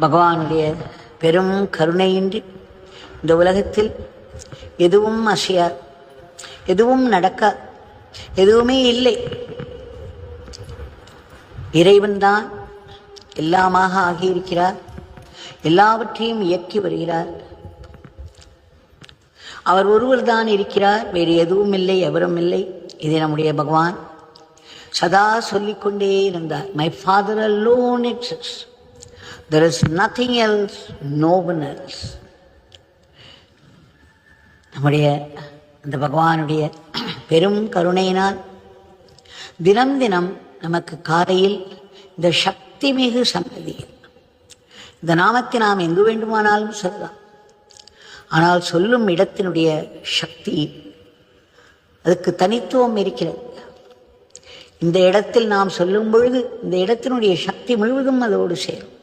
பகவானுடைய பெரும் கருணையின்றி இந்த உலகத்தில் எதுவும் அசையாது எதுவும் நடக்க எதுவுமே இல்லை. இறைவன்தான் எல்லாமாக ஆகியிருக்கிறார் எல்லாவற்றையும் இயக்கி வருகிறார். அவர் ஒருவர் தான் இருக்கிறார் வேறு எதுவும் இல்லை எவரும் இல்லை. இது நம்முடைய பகவான் சதா சொல்லிக்கொண்டே இருந்தார். My father alone exists. There is nothing else no one else. நம்முடைய அந்த பகவானுடைய பெரும் கருணையினால் தினம் தினம் நமக்கு காலையில் இந்த சக்தி மிகு சன்னதியில் இந்த நாமத்தை நாம் எங்கு வேண்டுமானாலும் சொல்லலாம். ஆனால் சொல்லும் இடத்தினுடைய சக்தி அதுக்கு தனித்துவம் இருக்கிறது. இந்த இடத்தில் நாம் சொல்லும் பொழுது இந்த இடத்தினுடைய சக்தி முழுவதும் அதோடு சேரும்.